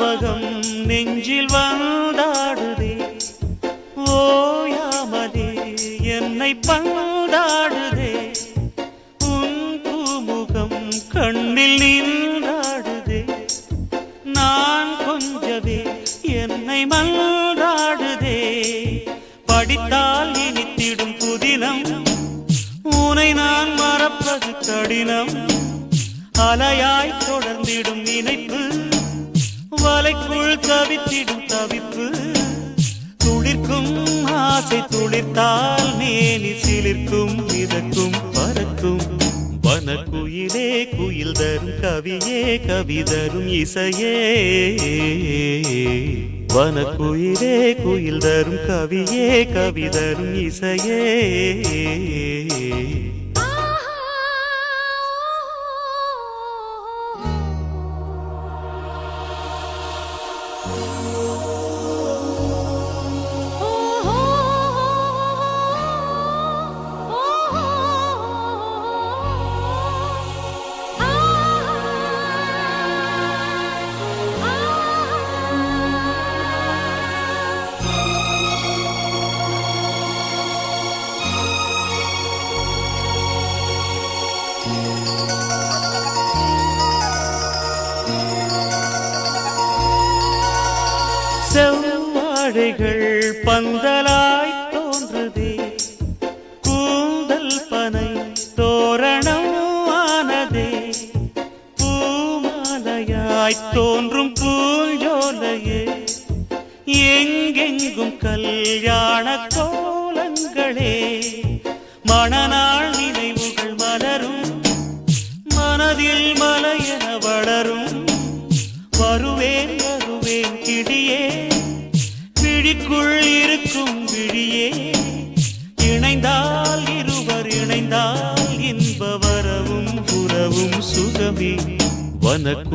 ஞாபகம் நெஞ்சில் வந்தாடுதே ஓயாமதே என்னை பந்தாடுதே உன் பூமுகம் கண்ணில் நின்றாடுதே நான் கொஞ்சவே என்னை மன்றாடுதே படித்தால் இனித்திடும் புதினம். உனை நான் மறப்பது கடினம். அலையாய் தொடர்ந்திடும் நினைப்பு. வலைக்குள் தவித்திடும் தவிப்பு. துளிர்க்கும் ஆசை துளிர்த்தால் மேலி சிலிர்க்கும் மிதக்கும் பறக்கும். வனக்குயிலே குயில் தரும் கவியே கவி தரும் இசையே. வனக்குயிலே குயில் தரும் கவியே கவி தரும் இசையே. செவ்வாழைகள் பந்தலாய் தோன்றுதே. கூந்தல் பனை தோரணம் ஆனதே பூமாலையாய் தோன்றும் பூஞ்சோலையே. எங்கெங்கும் கல்யாண கோலங்களே. மணநாள் நினைவுகள் மலரும். மனதில் மலையென வளரும். வருவேன் வருவேன் கிடியே விழிக்குள் இருக்கும் விழியே. இணைந்தால் இருவர் இணைந்தால் இன்ப வரவும் உறவும் சுகமே. வனக்கு